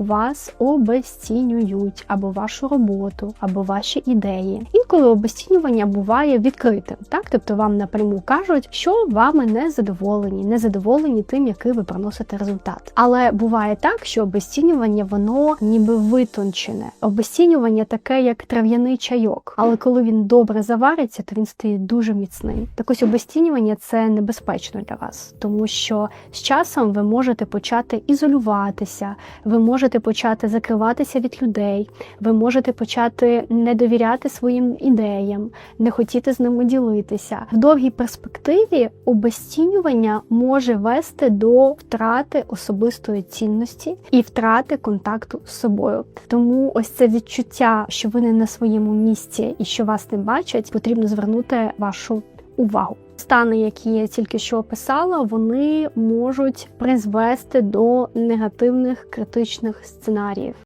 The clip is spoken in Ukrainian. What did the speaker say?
вас обесцінюють або вашу роботу, або ваші ідеї. Інколи обесцінювання буває відкритим, так тобто вам напряму кажуть, що вами не задоволені, не задоволені тим, який ви приносите результат. Але буває так, що обесцінювання воно ніби витончене. Обесцінювання таке, як трав'яний чайок, але коли він добре завариться, то він стає дуже міцним. Так ось обесцінювання це небезпечно для вас, тому що з часом ви можете почати ізолюватися, ви можете почати закриватися від людей, ви можете почати не довіряти своїм ідеям, не хотіти з ними ділитися. В довгій перспективі обесцінювання може вести до втрати особистої цінності і втрати контакту з собою. Тому ось це відчуття, що ви не на своєму місці і що вас не бачать, потрібно звернути вашу увагу. Стани, які я тільки що описала, вони можуть призвести до негативних критичних сценаріїв.